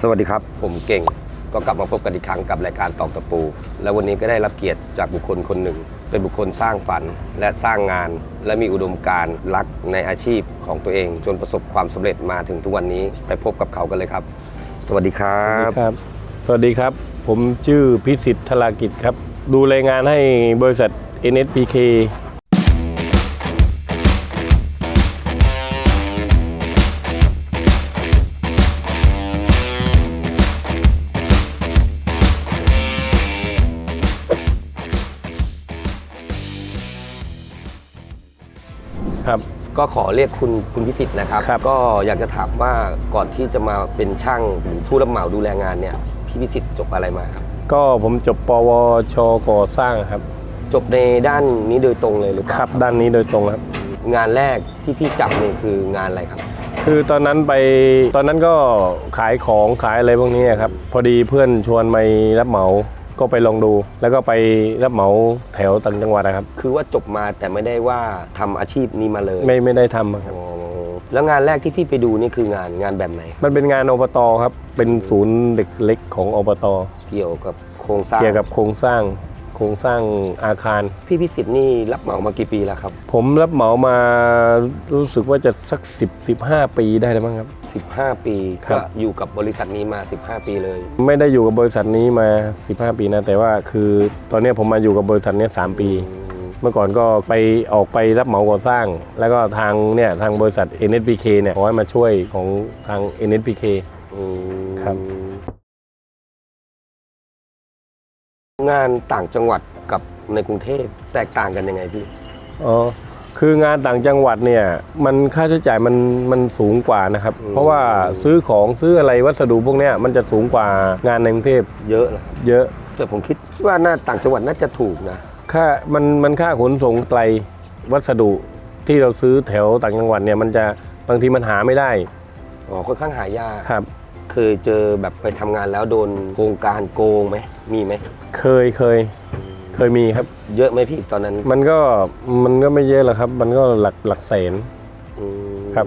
สวัสดีครับ ผมเก่งก็กลับมาพบกันอีกครั้งกับรายการตอกตะปู และวันนี้ก็ได้รับเกียรติจากบุคคลคนหนึ่ง เป็นบุคคลสร้างฝันและสร้างงาน และมีอุดมการณ์รักในอาชีพของตัวเอง จนประสบความสำเร็จมาถึงทุกวันนี้ไปพบกับเขากันเลยครับ สวัสดีครับครับสวัสดีครับ ผมชื่อพิสิทธิ์ธรากิจครับ ดูแลงานให้บริษัท NSPK ก็ขอเรียกคุณคุณพิสิทธิ์นะครับ ครับ ก็อยากจะถามว่าก่อนที่จะมาเป็นช่างหรือผู้รับเหมาดูแลงานเนี่ยพี่พิสิทธิ์จบอะไรมาครับ ก็ผมจบปวชก่อสร้างครับจบในด้านนี้โดยตรงเลยหรือเปล่าครับด้านนี้โดยตรงครับ งานแรกที่พี่จับนี่คืองานอะไรครับ คือตอนนั้นไปตอนนั้นก็ขายของขายอะไรพวกนี้ครับ พอดีเพื่อนชวนไปรับเหมา ก็ไปลองดูแล้วก็ไปรับเหมาแถวต่างจังหวัดนะครับ คือว่าจบมาแต่ไม่ได้ว่าทำอาชีพนี้มาเลยไม่ไม่ได้ทำครับ อ๋อแล้วงานแรกที่พี่ไปดูนี่คืองานงานแบบไหน มันเป็นงานอบตครับ เป็นศูนย์เด็กเล็กของอบต เกี่ยวกับโครงสร้างเกี่ยวกับโครงสร้างโครงสร้างอาคาร พี่พิสิทธิ์นี่รับเหมามากี่ปีแล้วครัผมรับเหมามารู้สึกว่าจะสัก 10 15 ปีได้แล้วมั้งครับบ15 ปีครัก็บอยู่กับบริษัทนี้มา 15 ปีเลย ไม่ได้อยู่กับบริษัทนี้มา 15 ปีนะแต่ว่าคือตอนนี้ผมมาอยู่กับบริษัทเนี้สามปี เมื่อก่อนก็ไปออกไปรับเหมาก่อสร้าง แล้วก็ทางเนี่ยทางบริษัท NSPK เนี่ยขอให้มาช่วยของทาง NSPK อืมครับ งานต่างจังหวัดกับในกรุงเทพแตกต่างกันยังไงพี่ อ๋อ คืองานต่างจังหวัดเนี่ยมันค่าใช้จ่ายมันมันสูงกว่านะครับเพราะว่าซื้อของซื้ออะไรวัสดุพวกเนี้ยมันจะสูงกว่างานในกรุงเทพเยอะนะครับเยอะ แต่ผมคิดว่าหน้าต่างจังหวัดน่าจะถูกนะ ค่ามันมันค่าขนส่งไกลวัสดุที่เราซื้อแถวต่างจังหวัดเนี่ยมันจะบางทีมันหาไม่ได้อ๋อค่อนข้างหายากครับ เคยเจอแบบไปทำงานแล้วโดนโครงการโกงไหมมีไหมเคยเคย เคยมีครับ เยอะไหมพี่ตอนนั้นมันก็มันก็ไม่เยอะหรอกครับ มันก็หลักหลักแสน อืมครับ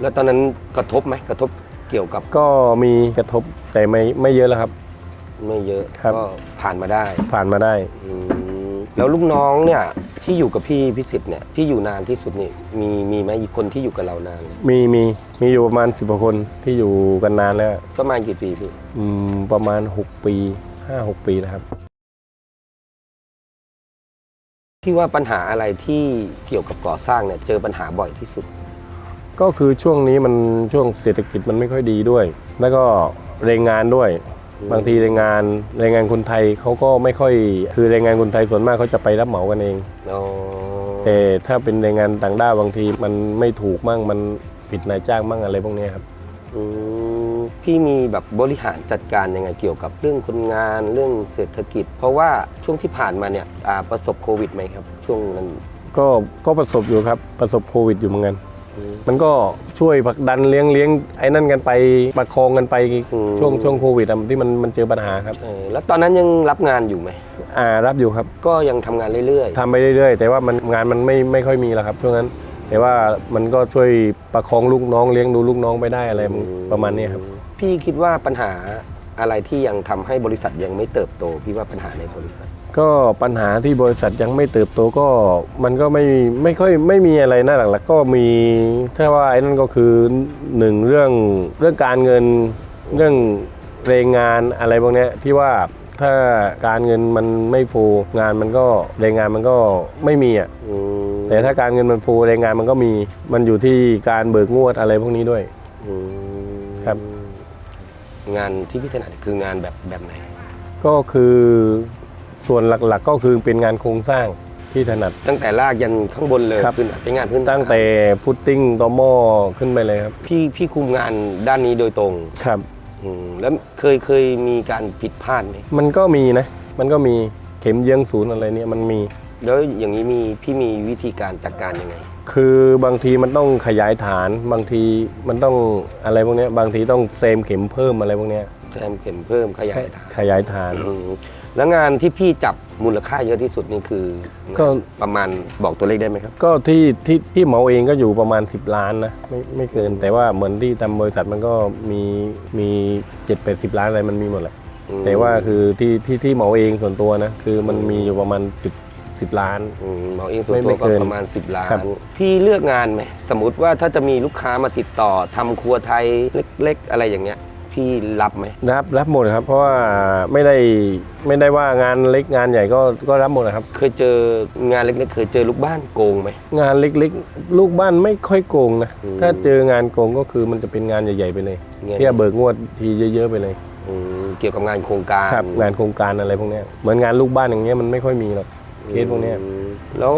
แล้วตอนนั้นกระทบไหมกระทบเกี่ยวกับก็มีกระทบแต่ไม่ไม่เยอะแล้วครับ ไม่เยอะครับ ก็ผ่านมาได้ผ่านมาได้ อืมแล้วลูกน้องเนี่ย ที่อยู่กับพี่พิสิทธิ์เนี่ยที่อยู่นานที่สุดนี่มีมีไหมอีกคนที่อยู่กับเรานานมีมีมีอยู่ประมาณสิบกว่าคนที่อยู่กันนานแล้วประมาณกี่ปีพี่อืมประมาณ 6 ปี5 6ปีนะครับ พี่ว่าปัญหาอะไรที่เกี่ยวกับก่อสร้างเนี่ยเจอปัญหาบ่อยที่สุด ก็คือช่วงนี้มันช่วงเศรษฐกิจมันไม่ค่อยดีด้วย แล้วก็แรงงานด้วยอืม บางทีแรงงานแรงงานคนไทยเขาก็ไม่ค่อยคือแรงงานคนไทยส่วนมากเขาจะไปรับเหมากันเองอ๋อแต่ถ้าเป็นแรงงานต่างด้าวบางทีมันไม่ถูกมั่งมันผิดนายจ้างมั่งอะไรพวกเนี้ยครับอืมพี่มีแบบบริหารจัดการยังไงเกี่ยวกับเรื่องคนงานเรื่องเศรษฐกิจ เพราะว่าช่วงที่ผ่านมาเนี่ยอ่าประสบโควิดไหมครับ ช่วงนั้นก็ก็ประสบอยู่ครับประสบโควิดอยู่เหมือนกันอื มมันก็ช่วยผลักดันเลี้ยงเลี้ยงไอ้นั่นกันไปประคองกันไปอืมช่วงช่วงโควิดอะที่มันมันเจอปัญหาครับเออแล้วตอนนั้นยังรับงานอยู่ไหมอ่ารับอยู่ครับ ก็ยังทำงานเรื่อยทำไปเรื่อยๆ แต่ว่ามันงานมันไม่ไม่ค่อยมีแล้วครับช่วงนั้น แต่ว่ามันก็ช่วยประคองลูกน้องเลี้ยงดูลูกน้องไปได้อะไรๆประมาณนี้ครับ พี่คิดว่าปัญหาอะไรที่ยังทำให้บริษัทยังไม่เติบโต พี่ว่าปัญหาในบริษัท ก็ปัญหาที่บริษัทยังไม่เติบโตก็มันก็ไม่ไม่ค่อยไม่มีอะไรน่าหลักๆก็มีถ้าว่าไอ้นั่นก็คือหนึ่งเรื่องเรื่องการเงินเรื่องแรงงานอะไรพวกเนี้ยที่ว่าถ้าการเงินมันไม่ฟูงานมันก็แรงงานมันก็ไม่มีอะอืมแต่ถ้าการเงินมันฟูแรงงานมันก็มี มันอยู่ที่การเบิกงวดอะไรพวกนี้ด้วยอืมครับ งานที่พี่ถนัดคืองานแบบแบบไหน ก็คือ ส่วนหลักๆก็คือเป็นงานโครงสร้างที่ถนัด ตั้งแต่ลากยันข้างบนเลยครับ ขึ้นเป็นงานพื้นฐานตั้งแต่พุตติ้งตอหม้อขึ้นไปเลยครับพี่พี่คุมงานด้านนี้โดยตรงครับ อืมแล้วเคยเคยมีการผิดพลาดไหมมันก็มีนะ มันก็มีเข็มเยื้องศูนย์อะไรเนี่ยมันมี แล้วอย่างนี้มีพี่มีวิธีการจัดการยังไง คือบางทีมันต้องขยายฐาน บางทีมันต้องอะไรพวกเนี้ยบางทีต้องเซมเข็มเพิ่มอะไรพวกเนี้ยแซมเข็มเพิ่มขยายฐานขยายฐาน อืม แล้วงานที่พี่จับมูลค่าเยอะที่สุดนี่คือก็ ประมาณบอกตัวเลขได้ไหมครับ ก็ที่ที่ที่เหมาเองก็อยู่ประมาณ 10 ล้านนะไม่ไม่เกินแต่ว่าเหมือนที่ทำบริษัทมันก็มีมีเจ็ดแปดสิบล้านอะไรมันมีหมดแหละอืม แต่ว่าคือที่ที่ที่เหมาเองส่วนตัวนะคือมันมีอยู่ประมาณ 10 10 ล้าน อืมหมอเองส่วนไม่ตัวไม่ก็เกินประมาณ 10 ล้าน ครับ พี่เลือกงานไหม สมมติว่าถ้าจะมีลูกค้ามาติดต่อทำครัวไทยเล็ก ๆ อะไรอย่างเงี้ย พี่รับไหมรับรับหมดครับ เพราะว่าไม่ได้ไม่ได้ว่างานเล็กงานใหญ่ก็ก็รับหมดนะครับ เคยเจองานเล็กๆเคยเจอลูกบ้านโกงไหมงานเล็กๆ ลูกบ้านไม่ค่อยโกงนะอืม ถ้าเจองานโกงก็คือมันจะเป็นงานใหญ่ๆไปเลยเงี้ยที่จะเบิกงวดทีเยอะๆไปเลยอืมเกี่ยวกับงานโครงการครับงานโครงการอะไรพวกเนี้ยเหมือนงานลูกบ้านอย่างเงี้ยมันไม่ค่อยมีหรอกเคสพวกเนี้ย อืมแล้ว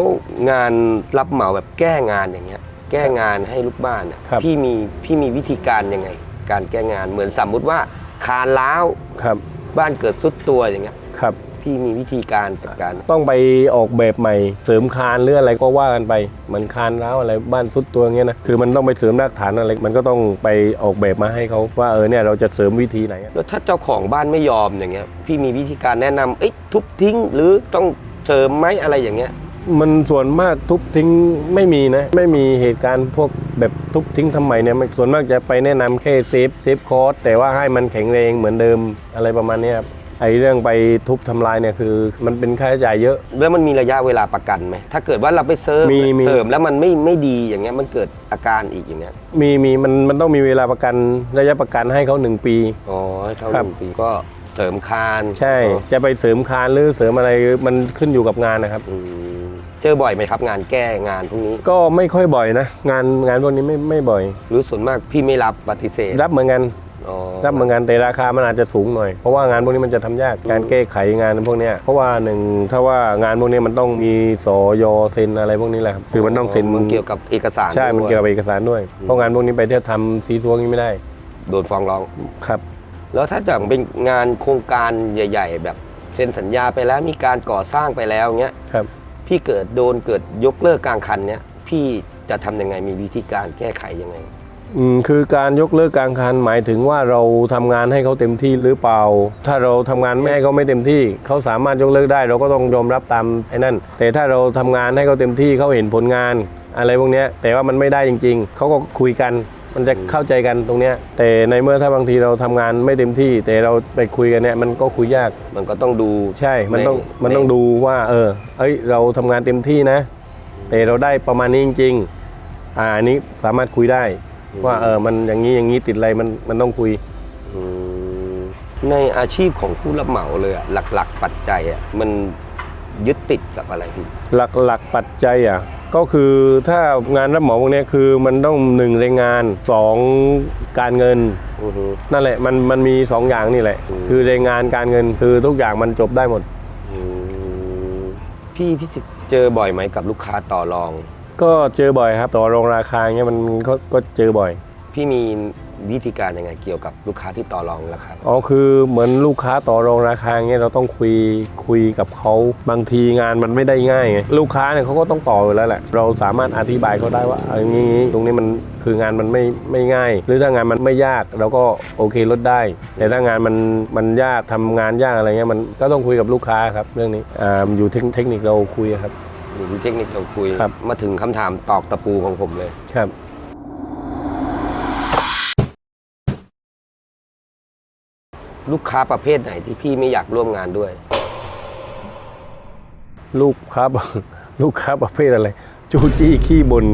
งานรับเหมาแบบแก้งานอย่างเงี้ย แก้งานให้ลูกบ้านอะครับ พี่มีพี่มีวิธีการยังไง การแก้งานเหมือนสมมุติว่าคานล้าวครับบ้านเกิดซุดตัวอย่างเงี้ยครับพี่มีวิธีการจัดการต้องไปออกแบบใหม่ เสริมคานหรืออะไรก็ว่ากันไปเหมือนคานร้าวอะไรบ้านซุดตัวอย่างเงี้ยนะคือมันต้องไปเสริมรากฐานอะไรมันก็ต้องไปออกแบบมาให้เขาว่าเออเนี่ยเราจะเสริมวิธีไหนแล้วถ้าเจ้าของบ้านไม่ยอมอย่างเงี้ยพี่มีวิธีการแนะนำเอ้ยทุบทิ้งหรือต้องเสริมไหมอะไรอย่างเงี้ย มันส่วนมากทุบทิ้งไม่มีนะ ไม่มีเหตุการณ์พวกแบบทุบทิ้งทำไมเนี่ยมันส่วนมากจะไปแนะนำแค่เซฟเซฟคอร์สแต่ว่าให้มันแข็งแรงเหมือนเดิมอะไรประมาณเนี้ยครับไอ้เรื่องไปทุบทำลายเนี่ยคือ มันเป็นค่าใช้จ่ายเยอะ แล้วมันมีระยะเวลาประกันไหมถ้าเกิดว่าเราไปเสริมมีมีเสริมแล้วมันไม่ไม่ดีอย่างเงี้ยมันเกิดอาการอีกอย่างเงี้ยมีมีมันมันต้องมีเวลาประกันระยะประกันให้เขาหนึ่งปีอ๋อให้เขาครัหบนึ่งปีก็เสริมคานใช่ จะไปเสริมคานหรือเสริมอะไรมันขึ้นอยู่กับงานนะครับอืม เจอบ่อยไหมครับ งานแก้งานพวกนี้ ก็ไม่ค่อยบ่อยนะ งานงานพวกนี้ไม่ไม่บ่อย หรือส่วนมากพี่ไม่รับปฏิเสธรับเหมือนกันอ๋อ รับเหมือนกันแต่ราคามันอาจจะสูงหน่อย เพราะว่างานพวกนี้มันจะทำยากการแก้ไขงานพวกเนี้ยเพราะว่าหนึ่งถ้าว่างานพวกนี้มันต้องมีสอยเซ็นอะไรพวกนี้แหละครับคือมันต้องเซ็นมันเกี่ยวกับเอกสารใช่มันด้วยเกี่ยวกับเอกสารด้วยเพราะงานพวกนี้ไปเที่ยวทำซีซัวงี้ไม่ได้โดนฟ้องร้อง ครับ แล้วถ้าจะเป็นงานโครงการใหญ่ ๆ แบบเซ็นสัญญาไปแล้วมีการก่อสร้างไปแล้วเงี้ย ครับ พี่เกิดโดนเกิดยกเลิกกลางคันเนี้ยพี่จะทำยังไงมีวิธีการแก้ไขยังไง อืมคือการยกเลิกกลางคันหมายถึงว่าเราทำงานให้เขาเต็มที่หรือเปล่า ถ้าเราทำงานไม่ให้เขาไม่เต็มที่เขาสามารถยกเลิกได้ เราก็ต้องยอมรับตามไอ้นั่น แต่ถ้าเราทำงานให้เขาเต็มที่เขาเห็นผลงาน อะไรพวกเนี้ยแต่ว่ามันไม่ได้จริง ๆเขาก็คุยกัน มันจะเข้าใจกันตรงเนี้ยแต่ในเมื่อถ้าบางทีเราทำงานไม่เต็มที่ แต่เราไปคุยกันเนี่ยมันก็คุยยากมันก็ต้องดูใช่ มันต้องในมันต้องดูว่า เออเอ้ยเราทำงานเต็มที่นะ แต่เราได้ประมาณนี้จริงๆอ่าอันนี้สามารถคุยได้ ว่าเออมันอย่างนี้อย่างนี้ติดอะไรมันมันต้องคุยอืมในอาชีพของผู้รับเหมาเลยอะหลัก ๆ ปัจจัยอะมัน ยึดติดกับอะไรพี่หลักๆปัจจัยอะก็คือถ้างานรับเหมาพวกเนี้ยคือมันต้องหนึ่งแรงงานสองการเงินอือฮึนั่นแหละมันมันมีสองอย่างนี่แหละอืมคือแรงงานการเงินคือทุกอย่างมันจบได้หมดอืมพี่พิสิทธิ์เจอบ่อยไหมกับลูกค้าต่อรอง ก็เจอบ่อยครับต่อรองราคาเงี้ยมันก็ก็เจอบ่อย พี่มีวิธีการยังไงเกี่ยวกับลูกค้าที่ต่อรองราคาอ๋อคือเหมือนลูกค้าต่อรองราคาเงี้ยเราต้องคุยคุยกับเขาบางทีงานมันไม่ได้ง่ายไงลูกค้าเนี่ยเขาก็ต้องต่ออยู่แล้วแหละ เราสามารถอธิบายเขาได้ว่าเอาอย่างนี้ตรงนี้มันคืองานมันไม่ไม่ง่าย หรือถ้างานมันไม่ยากเราก็โอเคลดได้ แต่ถ้างานมันมันยากทำงานยากอะไรเงี้ยมันก็ต้องคุยกับลูกค้าครับเรื่องนี้อ่าอยู่เทคเทคนิคเราคุยครับอยู่ที่เทคนิคเราคุยครับมาถึงคำถามตอกตะปูของผมเลยครับ ลูกค้าประเภทไหนที่พี่ไม่อยากร่วมงานด้วย ลูกค้าลูกค้าประเภทอะไร จูจี้ขี้บน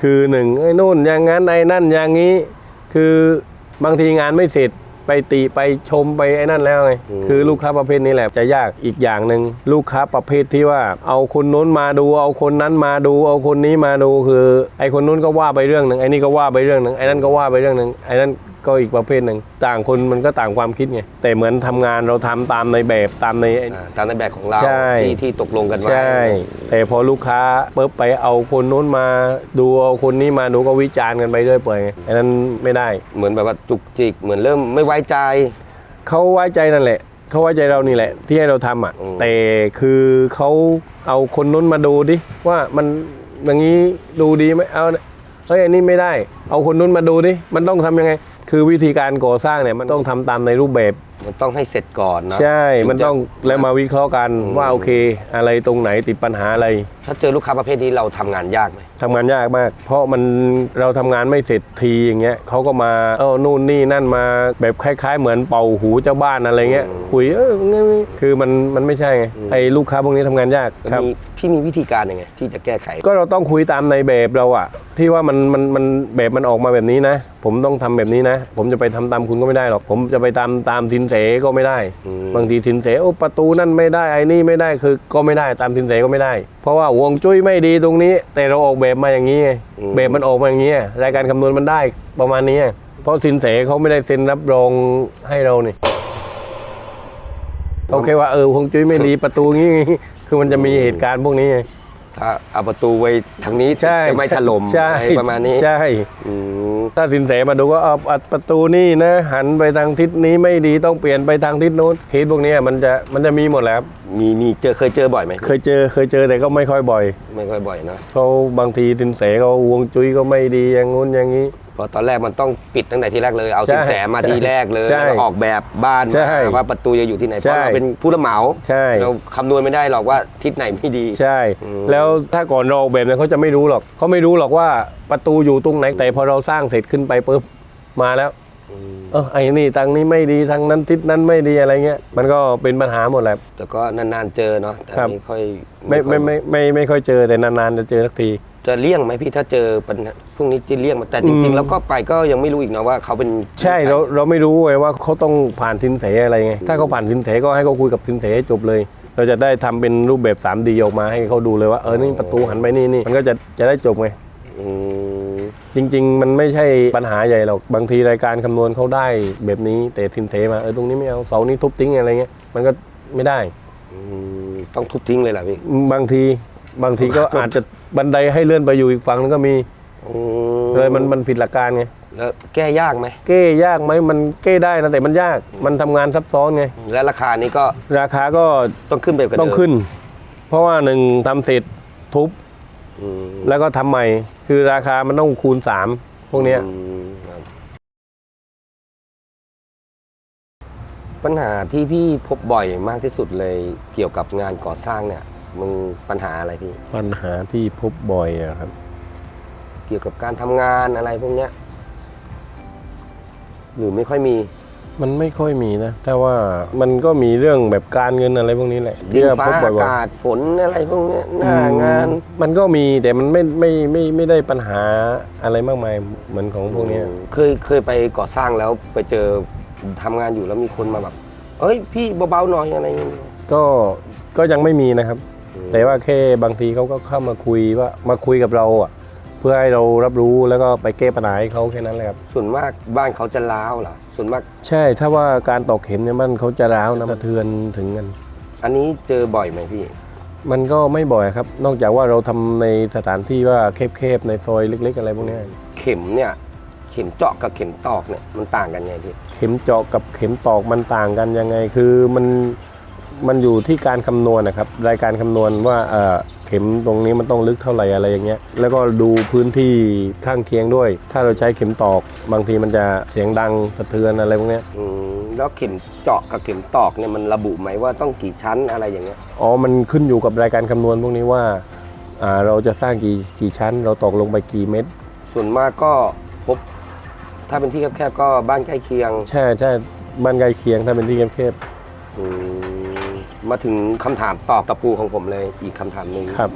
คือหนึ่งไอ้นู่นอย่างงั้นไอ้นั่นอย่างนี้ คือบางทีงานไม่เสร็จไปติไปชมไปไอ้นั่นแล้วไงอืม คือลูกค้าประเภทนี้แหละจะยากอีกอย่างหนึ่งลูกค้าประเภทที่ว่า เอาคนนู้นมาดู เอาคนนั้นมาดู เอาคนนี้มาดูคือ ไอ้คนนู้นก็ว่าไปเรื่องหนึ่งไอ้นี่ก็ว่าไปเรื่องหนึ่งไอ้นั่นก็ว่าไปเรื่องหนึ่งไอ้นั่นก็อีกประเภทหนึ่งต่างคนมันก็ต่างความคิดไงแต่เหมือนทำงานเราทำตามในแบบตามในไอ้อ่าตามในแบบของเราใช่ ที่ที่ตกลงกันไว้ ใช่ แต่พอลูกค้าปุ๊บไปเอาคนนู้นมาดูเอาคนนี้มาดูก็วิจารณ์กันไปเรื่อยเปื่อยไงอันนั้นไม่ได้ เหมือนแบบว่าจุกจิก เหมือนเริ่มไม่ไว้ใจ เขาไว้ใจนั่นแหละ เขาไว้ใจเรานี่แหละ ที่ให้เราทำอะ อืม แต่คือเขาเอาคนนู้นมาดูดิว่ามันอย่างนี้ดูดีไหมเอาเฮ้ยอันนี้ไม่ได้ เอาคนนู้นมาดูดิมันต้องทำยังไง คือวิธีการก่อสร้างเนี่ยมันต้องทำตามในรูปแบบมันต้องให้เสร็จก่อนเนอะใช่ถึมันต้องจะแล้วมาวิเคราะห์กันอืมว่าโอเค อะไรตรงไหนติดปัญหาอะไร ถ้าเจอลูกค้าประเภทนี้เราทำงานยากไหมทำงานยากมาก เพราะมันเราทำงานไม่เสร็จทีอย่างเงี้ยเขาก็มาเออนู่นนี่นั่นมาแบบคล้าย ๆ เหมือนเป่าหูเจ้าบ้านอะไรเงี้ยคุยเอองั้นคือมันมันไม่ใช่ไงไอ้ลูกค้าพวกนี้ทำงานยากครับมี พี่มีวิธีการยังไง ที่จะแก้ไข ก็เราต้องคุยตามในแบบเราอะที่ว่ามันมันมันแบบมันออกมาแบบนี้นะ ผมต้องทำแบบนี้นะ ผมจะไปทำตามคุณก็ไม่ได้หรอก ผมจะไปตามตามสินเสก็ไม่ได้อืมบางทีสินเสโอ้ประตูนั่นไม่ได้ไอ้นี่ไม่ได้คือก็ไม่ได้ตามสินเสก็ไม่ได้ เพราะว่าห่วงจุ้ยไม่ดีตรงนี้ แต่เราออกแบบมาอย่างนี้ไงแบบมันออกมาอย่างนี้รายการคำนวณมันได้ประมาณนี้เพราะสินเสเขาไม่ได้เซ็นรับรองให้เรานี่โอเคว่าเออห่วงจุ้ยไม่ดีประตูงี้ คือมันจะมีเหตุการณ์พวกนี้ไงถ้าเอาประตูไว้ทางนี้ใช่จะไม่ถล่มใช่อะไรประมาณนี้ใช่อืมถ้าสินแสมาดูก็เอาอัดประตูนี่นะ หันไปทางทิศนี้ไม่ดีต้องเปลี่ยนไปทางทิศโน้นเคสพวกเนี้ยมันจะมันจะมีหมดแหล้วมีมีเจอเคยเจอบ่อยไหมเคยเจอเคยเจอแต่ก็ไม่ค่อยบ่อย ไม่ค่อยบ่อยนะเขาบางทีสินแสเขาวงจุ้ยก็ไม่ดีอย่างงู้นอย่างนี้ เพราะตอนแรกมันต้องปิดตั้งแต่ที่แรกเลยเอาใช่สินแสมาทีแรกเลยใช่แล้วก็ออกแบบบ้านใช่มาว่าประตูจะอยู่ที่ไหนเพใช่ราะเราเป็นผู้รับเหมาใช่เราคำนวณไม่ได้หรอกว่าทิศไหนไม่ดีใช่อืมแล้วถ้าก่อนเราออกแบบเนี่ยเขาจะไม่รู้หรอกเขาไม่รู้หรอกว่าประตูอยู่ตรงไหนแต่พอเราสร้างเสร็จขึ้นไปปุ๊บมาแล้วเออไอ้นี่ทางนี้ไม่ดีทางนั้นทิศนั้นไม่ดีอะไรเงี้ยมันก็เป็นปัญหาหมดแหละแต่ก็นานๆเจอเนาะแต่ครับไม่ค่อยไม่ค่อยไม่ไม่ไม่ไม่ค่อยเจอแต่นานๆจะเจอสักที จะเลี่ยงไหมพี่ถ้าเจอปัญหาพวกนี้จะเลี่ยงไหมแต่จอืริงมๆแล้วก็ไปก็ยังไม่รู้อีกนะว่าเขาเป็นใช่เราเราไม่รู้ไงว่าเขาต้องผ่านสินเสอะไรไงถ้าเขาผ่านสินเสก็ให้เขาคุยกับสินเสให้จบเลย เราจะได้ทำเป็นรูปแบบ 3D ออกมาให้เขาดูเลยว่าเออนี่ประตูหันไปนี่นี่มันก็จะจะได้จบไง อืมจริง ๆ มันไม่ใช่ปัญหาใหญ่หรอก บางทีรายการคำนวณเขาได้แบบนี้ แต่สินเสมาเออตรงนี้ไม่เอาเสานี้ทุบทิ้งอะไรเงี้ยมันก็ไม่ได้ อืมต้องทุบทิ้งเลยเหรอพี่ บางทีบางทีก็อาจจะ บันไดให้เลื่อนไปอยู่อีกฝั่งนึงก็มีอืเลยมันมันผิดหลักการไงแล้วแก้ยากไหมเก้ยากไหมมันเก้ได้นะแต่มันยากมันทำงานซับซ้อนไงและราคานี้ก็ราคาก็ต้องขึ้นไปกว่าเดิมต้องขึ้น เพราะว่าหนึ่งทำเสร็จทุบอืมแล้วก็ทำใหม่ คือราคามันต้องคูณ3พวกเนี้ย อืมครับปัญหาที่พี่พบบ่อยมากที่สุดเลยเกี่ยวกับงานก่อสร้างเนี่ย มึงปัญหาอะไรพี่ ปัญหาที่พบบ่อยอะครับ เกี่ยวกับการทำงานอะไรพวกเนี้ย หรือไม่ค่อยมี มันไม่ค่อยมีนะ แต่ว่ามันก็มีเรื่องแบบการเงินอะไรพวกนี้แหละดินที่ฟ้าพบบ่อาอยกาศฝนอะไรพวกเนี้ยหน้างานๆมันก็มีแต่มันไม่ไม่ไม่ไม่ได้ปัญหาอะไรมากมายเหมือนของพวกเนี้ยเคยเคยไปก่อสร้างแล้วไปเจอทำงานอยู่แล้วมีคนมาแบบ เอ้ยพี่เบาๆหน่อยอะไรอย่างเงี้ยก็ก็ยังไม่มีนะครับอืม แต่ว่าแค่บางทีเขาก็เข้ามาคุยว่ามาคุยกับเราอะเพื่อให้เรารับรู้แล้วก็ไปแก้ปัญหาให้เขาแค่นั้นแหละครับ ส่วนมากบ้านเขาจะล้าวเหรอส่วนมาก ใช่ถ้าว่าการตอกเข็มเนี่ยมันเขาจะร้าวนะสะเทือนถึงกัน อันนี้เจอบ่อยไหมพี่ มันก็ไม่บ่อยครับ นอกจากว่าเราทำในสถานที่ว่าเคบๆในซอยเล็ก ๆ อะไรพวกเนี้ยเข็มเนี่ยเข็มเจาะกับเข็มตอกเนี่ยมันต่างกันไงพี่เข็มเจาะกับเข็มตอกมันต่างกันยังไงคือมัน มันอยู่ที่การคำนวณนะครับ รายการคำนวณว่าเอ่อเข็มตรงนี้มันต้องลึกเท่าไหร่อะไรอย่างเงี้ย แล้วก็ดูพื้นที่ข้างเคียงด้วย ถ้าเราใช้เข็มตอกบางทีมันจะเสียงดังสะเทือนอะไรพวกเนี้ย อืมแล้วเข็มเจาะกับเข็มตอกเนี่ยมันระบุไหมว่าต้องกี่ชั้นอะไรอย่างเงี้ย อ๋อ มันขึ้นอยู่กับรายการคำนวณพวกนี้ว่าอ่าเราจะสร้างกี่กี่ชั้น เราตอกลงไปกี่เม็ด ส่วนมากก็พบ ถ้าเป็นที่แคบๆก็บ้านใกล้เคียงใช่ใช่บ้านใกล้เคียงถ้าเป็นที่เคบอืม มาถึงคำถามตอกตะปูของผมเลยอีกคำถามหนึ่งๆครับ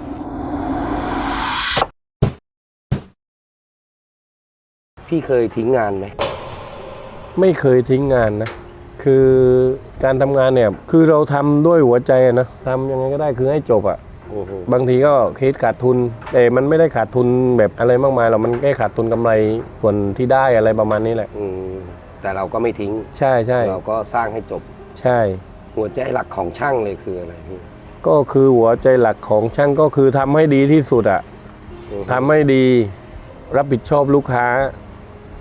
พี่เคยทิ้งงานไหมไม่เคยทิ้งงานนะ คือการทำงานเนี่ย คือเราทำด้วยหัวใจอะนะทำยังไงก็ได้คือให้จบอะ โอ้โหบางทีก็เคสขาดทุนแต่มันไม่ได้ขาดทุนแบบอะไรมากมายหรอกมันแค่ขาดทุนกำไรส่วนที่ได้อะไรประมาณนี้แหละ อืมแต่เราก็ไม่ทิ้ง ใช่ใช่เราก็สร้างให้จบ ใช่ หัวใจหลักของช่างเลยคืออะไรพี่ก็คือหัวใจหลักของช่างก็คือทำให้ดีที่สุดอะอืมทำให้ดีรับผิดชอบลูกค้า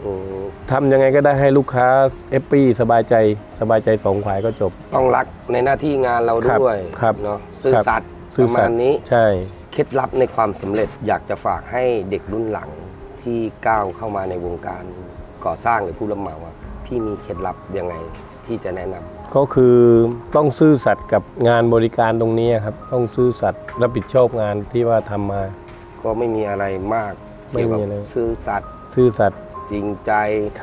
อืมทำยังไงก็ได้ให้ลูกค้าแฮปปี้สบายใจสบายใจสองฝ่ายก็จบ ต้องรักในหน้าที่งานเราด้วยครับเนาะซื่อครับสัตย์ซื่ปอระสัมาตณย์นี้ ใช่ เคล็ดลับในความสำเร็จอยากจะฝากให้เด็กรุ่นหลังที่ก้าวเข้ามาในวงการก่อสร้างหรือผู้รับเหมาอะพี่มีเคล็ดลับยังไงที่จะแนะนำ ก็คือต้องซื่อสัตย์กับงานบริการตรงนี้ครับ ต้องซื่อสัตย์รับผิดชอบงานที่ว่าทำมา ก็ไม่มีอะไรมากไม่เกี่ยวกับมีอะไร ซื่อสัตย์ซื่อสัตย์จริงใจ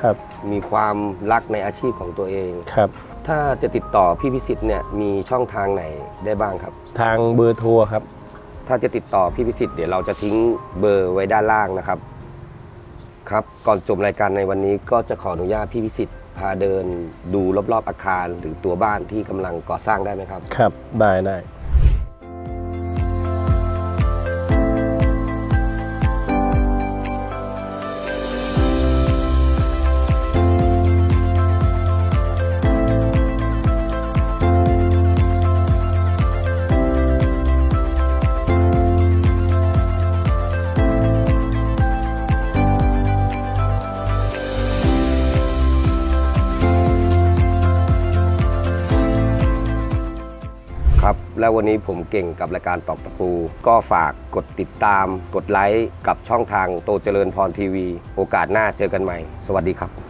ครับ มีความรักในอาชีพของตัวเองครับ ถ้าจะติดต่อพี่พิสิทธิ์เนี่ยมีช่องทางไหนได้บ้างครับ ทางเบอร์โทรครับ ถ้าจะติดต่อพี่พิสิทธิ์เดี๋ยวเราจะทิ้งเบอร์ไว้ด้านล่างนะครับ ครับก่อนจบรายการในวันนี้ก็จะขออนุญาตพี่พิสิทธิ์ พาเดินดูรอบๆอาคารหรือตัวบ้านที่กำลังก่อสร้างได้ไหมครับ ครับ ได้ได้ แล้ววันนี้ผมเก่งกับรายการตอกตะปู ก็ฝากกดติดตาม กดไลค์กับช่องทางโตเจริญพรทีวี โอกาสหน้าเจอกันใหม่ สวัสดีครับ